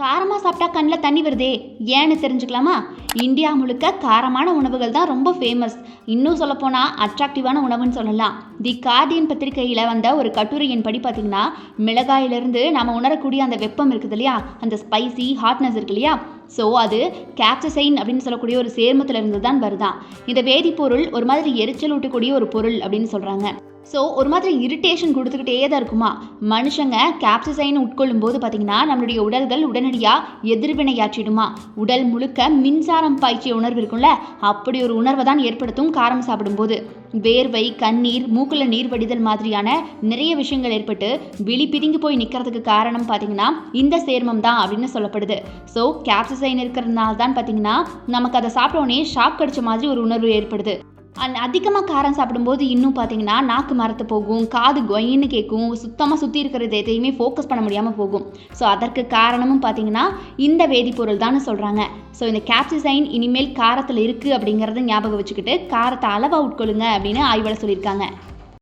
காரமாக சாப்பிட்டா கண்ணில் தண்ணி வருதே? ஏன்னு தெரிஞ்சுக்கலாமா? இந்தியா முழுக்க காரமான உணவுகள் தான் ரொம்ப ஃபேமஸ் இன்னும் சொல்லப்போனால் அட்ராக்டிவான உணவுன்னு சொல்லலாம். தி கார்டியன் பத்திரிகையில் வந்த ஒரு கட்டுரையின் படி பார்த்தீங்கன்னா மிளகாயிலிருந்து நம்ம உணரக்கூடிய அந்த வெப்பம் இருக்குது இல்லையா? அந்த ஸ்பைசி ஹாட்னஸ் இருக்கு இல்லையா? ஸோ அது கேப்சசைன் அப்படின்னு சொல்லக்கூடிய ஒரு சேர்மத்திலிருந்து தான் வருதான். இந்த வேதிப்பொருள் ஒரு மாதிரி எரிச்சல் ஊட்டக்கூடிய ஒரு பொருள் அப்படின்னு சொல்கிறாங்க ஸோ ஒரு மாதிரி இரிட்டேஷன் கொடுத்துக்கிட்டே தான் இருக்குமா? மனுஷங்க கேப்சிசைன் உட்கொள்ளும் போது பார்த்தீங்கன்னா நம்மளுடைய உடல்கள் உடனடியாக எதிர்வினையாற்றிடுமா? உடல் முழுக்க மின்சாரம் பாய்ச்சிய உணர்வு இருக்கும்ல அப்படி ஒரு உணர்வை தான் ஏற்படுத்தும் காரம் சாப்பிடும்போது. வேர்வை கண்ணீர் மூக்கில் நீர் வடிதல் மாதிரியான நிறைய விஷயங்கள் ஏற்பட்டு விழி பிதுங்கி போய் நிற்கிறதுக்கு காரணம் பார்த்தீங்கன்னா இந்த சேர்மம் தான் அப்படின்னு சொல்லப்படுது. ஸோ கேப்சிசைன் இருக்கிறதுனால தான் பார்த்தீங்கன்னா நமக்கு அதை சாப்பிட்டோன்னே ஷாக் கடிச்ச மாதிரி ஒரு உணர்வு ஏற்படுது. அண்ட் அதிகமாக காரம் சாப்பிடும்போது இன்னும் பார்த்தீங்கன்னா நாக்கு மரத்து போகும் காது கொயின்னு கேட்கும் சுத்தமாக சுற்றி இருக்கிறது எதையுமே ஃபோக்கஸ் பண்ண முடியாமல் போகும். ஸோ அதற்கு காரணமும் பார்த்தீங்கன்னா இந்த வேதிப்பொருள் தான் சொல்கிறாங்க ஸோ இந்த கேப்சிசைன் இனிமேல் காரத்தில் இருக்குது அப்படிங்கிறத ஞாபகம் வச்சுக்கிட்டு காரத்தை அளவாக உட்கொள்ளுங்க அப்படின்னு ஆய்வில் சொல்லியிருக்காங்க.